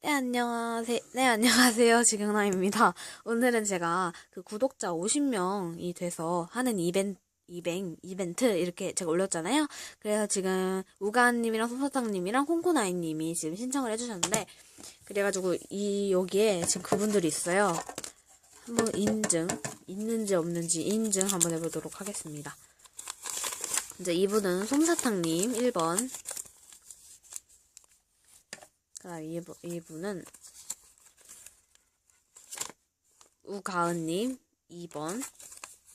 네, 안녕하세요. 네, 안녕하세요. 지경남입니다. 오늘은 제가 그 구독자 50명이 돼서 하는 이벤트, 이벤, 이벤트 이렇게 제가 올렸잖아요. 그래서 지금 우가님이랑 솜사탕님이랑 콩코나이님이 지금 신청을 해주셨는데 그래가지고 이 여기에 지금 그분들이 있어요. 한번 인증 있는지 없는지 인증 한번 해보도록 하겠습니다. 이제 이분은 솜사탕님 1번 그다음 이분, 이분은 우가은님 2번.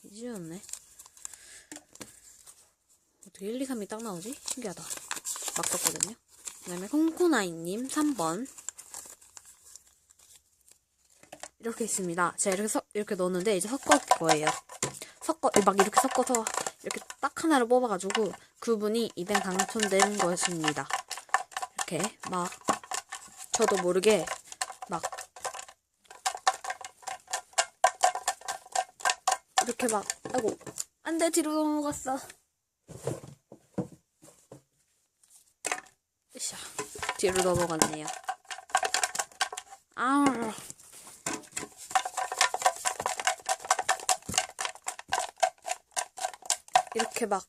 이지였네. 어떻게 1, 2, 3이 딱 나오지? 신기하다. 막 썼거든요. 그 다음에 콩코나이님 3번. 이렇게 있습니다. 제가 이렇게, 섞, 이렇게 넣었는데 이제 섞을 거예요. 섞어 막 이렇게 섞어서 이렇게 딱 하나를 뽑아가지고 그분이 이벤 당첨된 것입니다. 이렇게 막 저도 모르게 막 이렇게 막 아이고 안돼 뒤로 넘어갔어. 으쌰. 뒤로 넘어갔네요. 아우. 이렇게 막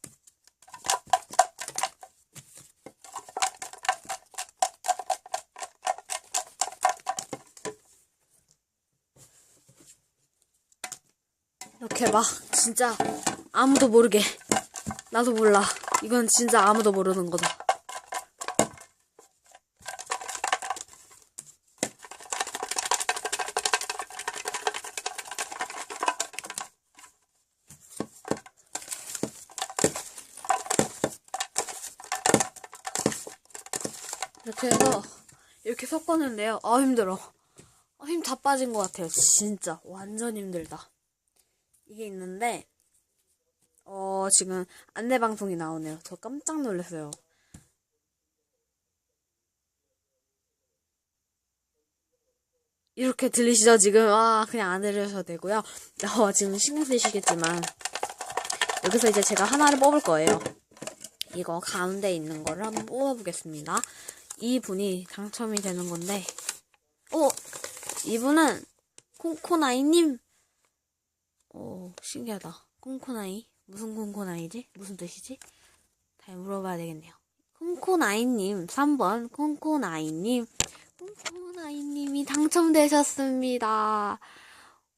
이렇게 막 진짜 아무도 모르게. 나도 몰라. 이건 진짜 아무도 모르는 거다. 이렇게 해서 이렇게 섞었는데요. 아 힘들어. 아, 힘다 빠진 것 같아요. 진짜. 완전 힘들다 이게 있는데 어 지금 안내 방송이 나오네요. 저 깜짝 놀랐어요. 이렇게 들리시죠 지금? 아 그냥 안 들으셔도 되고요. 어, 지금 신경 쓰시겠지만 여기서 이제 제가 하나를 뽑을 거예요. 이거 가운데 있는 거를 한번 뽑아보겠습니다. 이 분이 당첨이 되는 건데, 어 이분은 콩코나이님 오, 신기하다. 콩코나이? 무슨 콩코나이지? 무슨 뜻이지? 잘 물어봐야 되겠네요. 콩코나이님, 3번 콩코나이님, 콩코나이님이 당첨되셨습니다.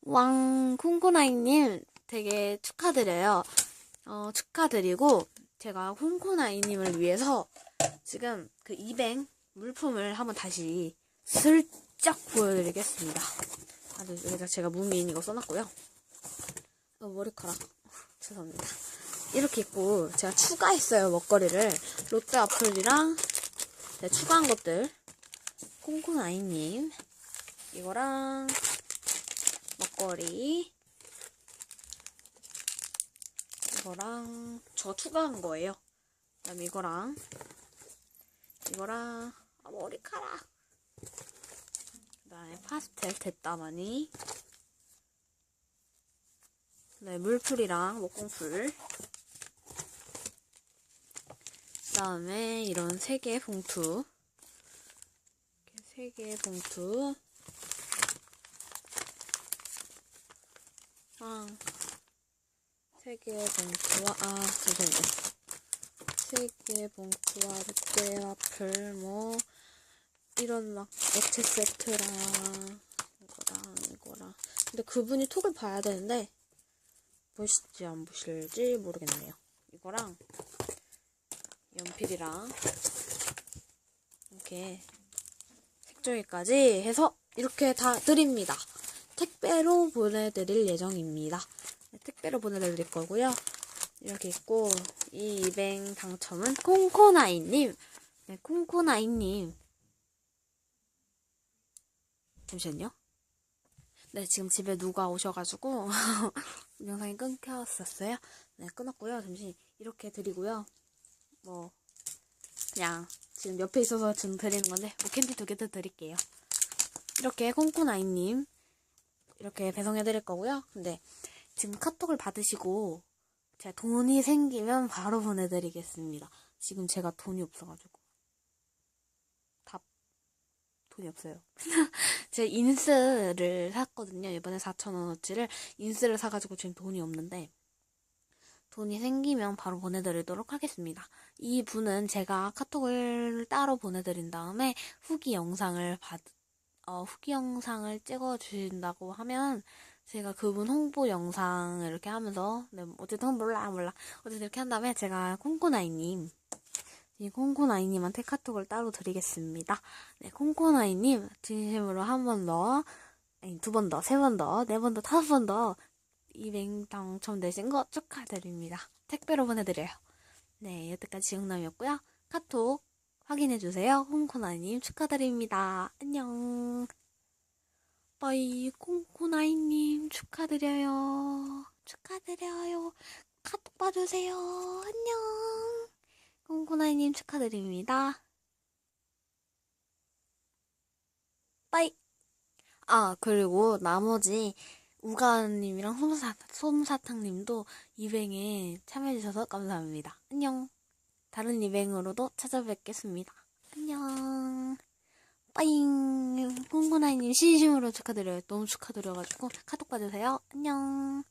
왕, 콩코나이님 되게 축하드려요. 어, 축하드리고, 제가 콩코나이님을 위해서 지금 그 이뱅 물품을 한번 다시 슬쩍 보여드리겠습니다. 아주 여기다 제가 무민 이거 써놨고요. 어, 머리카락. 죄송합니다. 이렇게 있고, 제가 추가했어요, 먹거리를. 롯데 와플이랑, 네, 추가한 것들. 콩콩아이님. 이거랑, 먹거리. 이거랑, 저 추가한 거예요. 그 다음 이거랑, 이거랑, 아, 머리카락. 그 다음에 파스텔 됐다마니. 네, 물풀이랑 목공풀. 그 다음에 이런 세 개의 봉투. 이렇게 세 개의 봉투. 아, 세 개의 봉투와, 아, 잠시만요. 세 개의 봉투와 롯데 와플, 뭐, 이런 막 액체 세트랑, 이거랑, 이거랑. 근데 그분이 톡을 봐야 되는데, 보실지 안 보실지 모르겠네요. 이거랑 연필이랑 이렇게 색종이까지 해서 이렇게 다 드립니다. 택배로 보내드릴 예정입니다. 네, 택배로 보내드릴 거고요. 이렇게 있고 이 이뱅 당첨은 콩코나이님 네, 콩코나이님 잠시만요. 네, 지금 집에 누가 오셔가지고 영상이 끊겼었어요. 네, 끊었고요. 잠시 이렇게 드리고요. 뭐 그냥 지금 옆에 있어서 지금 드리는 건데 뭐 캔디 두 개 더 드릴게요. 이렇게 콩코나이님 이렇게 배송해 드릴 거고요. 근데 지금 카톡을 받으시고 제가 돈이 생기면 바로 보내드리겠습니다. 지금 제가 돈이 없어가지고 돈이 없어요. 제가 인스를 샀거든요. 이번에 4,000원어치를 인스를 사가지고 지금 돈이 없는데 돈이 생기면 바로 보내드리도록 하겠습니다. 이 분은 제가 카톡을 따로 보내드린 다음에 후기 영상을 받, 어, 후기 영상을 찍어 주신다고 하면 제가 그분 홍보 영상을 이렇게 하면서 네, 어쨌든 몰라 몰라 어쨌든 이렇게 한 다음에 제가 콩코나이님 이 콩코나이님한테 카톡을 따로 드리겠습니다. 네, 콩코나이님 진심으로 한 번 더, 아니 두 번 더, 세 번 더, 네 번 더, 다섯 번 더 이뱅 당첨되신 거 축하드립니다. 택배로 보내드려요. 네, 여태까지 지영남이었고요. 카톡 확인해주세요. 콩코나이님 축하드립니다. 안녕. 빠이 콩코나이님 축하드려요. 축하드려요. 카톡 봐주세요. 안녕. 콩코나이님 축하드립니다. 빠이. 아, 그리고 나머지 우가님이랑 솜사, 솜사탕님도 이뱅에 참여해주셔서 감사합니다. 안녕. 다른 이뱅으로도 찾아뵙겠습니다. 안녕. 빠잉. 콩코나이님 진심으로 축하드려요. 너무 축하드려가지고 카톡 봐주세요. 안녕.